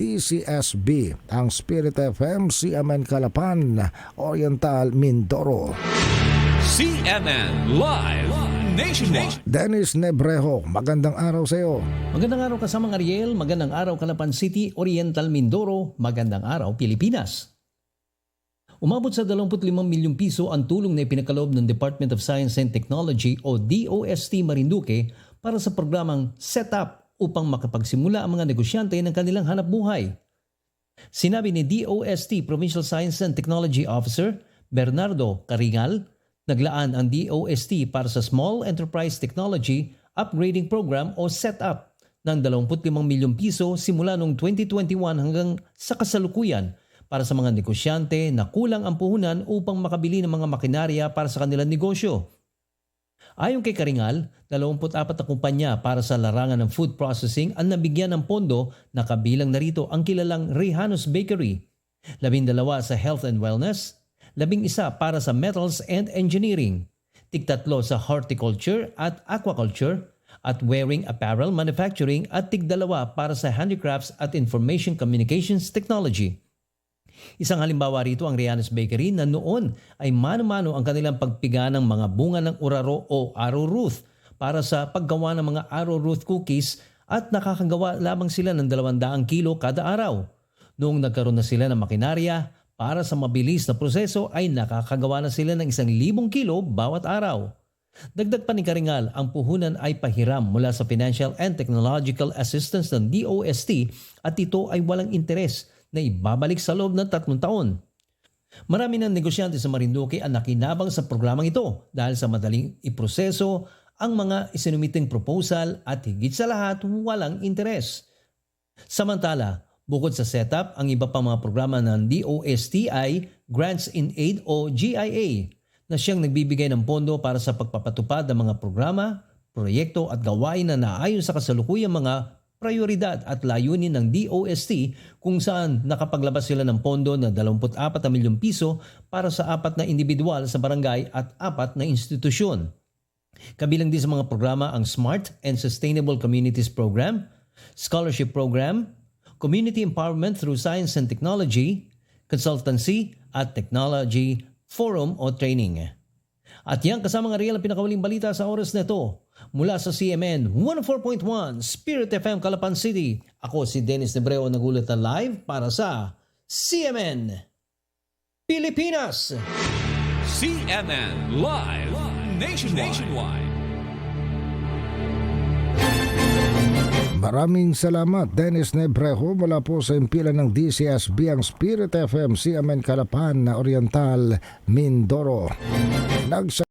DCSB, ang Spirit FM, CMN Calapan, Oriental, Mindoro. CNN Live Nationwide. Dennis Nebrejo, magandang araw sa iyo. Magandang araw kasamang Ariel, magandang araw Calapan City, Oriental Mindoro, magandang araw Pilipinas. Umabot sa 25 milyong piso ang tulong na ipinakalob ng Department of Science and Technology o DOST Marinduque para sa programang Setup upang makapagsimula ang mga negosyante ng kanilang hanap buhay. Sinabi ni DOST Provincial Science and Technology Officer Bernardo Caringal, naglaan ang DOST para sa Small Enterprise Technology Upgrading Program o SETUP ng 25 milyong piso simula noong 2021 hanggang sa kasalukuyan para sa mga negosyante na kulang ang puhunan upang makabili ng mga makinarya para sa kanilang negosyo. Ayon kay Karingal, 24 na kumpanya para sa larangan ng food processing ang nabigyan ng pondo na kabilang narito ang kilalang Rehanos Bakery, 12 sa health and wellness, 11 para sa metals and engineering, tigtatlo sa horticulture at aquaculture, at wearing apparel manufacturing at tigdalawa para sa handicrafts at information communications technology. Isang halimbawa rito ang Rianos Bakery na noon ay mano-mano ang kanilang pagpiga ng mga bunga ng uraro o arrowroot para sa paggawa ng mga arrowroot cookies at nakakagawa lamang sila ng 200 kilo kada araw. Noong nagkaroon na sila ng makinarya, para sa mabilis na proseso ay nakakagawa na sila ng 1,000 kilo bawat araw. Dagdag pa ni Karingal, ang puhunan ay pahiram mula sa Financial and Technological Assistance ng DOST at ito ay walang interes na ibabalik sa loob ng tatlong taon. Marami ng negosyante sa Marinduque ang nakinabang sa programang ito dahil sa madaling iproseso ang mga isinumiting proposal at higit sa lahat walang interes. Samantala, bukod sa setup, ang iba pang mga programa ng DOST ay Grants in Aid o GIA na siyang nagbibigay ng pondo para sa pagpapatupad ng mga programa, proyekto at gawain na naayon sa kasalukuyang mga prioridad at layunin ng DOST kung saan nakapaglabas sila ng pondo na 24 na milyong piso para sa apat na individual sa barangay at apat na institusyon. Kabilang din sa mga programa ang Smart and Sustainable Communities Program, Scholarship Program, Community Empowerment through Science and Technology, Consultancy at Technology Forum o Training. At yan kasama nga real ang pinakawaling balita sa oras na ito. Mula sa CMN 104.1 Spirit FM Calapan City, ako si Dennis Nebreo nagulat na live para sa CMN Pilipinas! CNN Live Nationwide. Maraming salamat Dennis Nebrejo mula po sa impilan ng DCSB ang Spirit FM, CMN Calapan, Oriental, Mindoro. Nagsa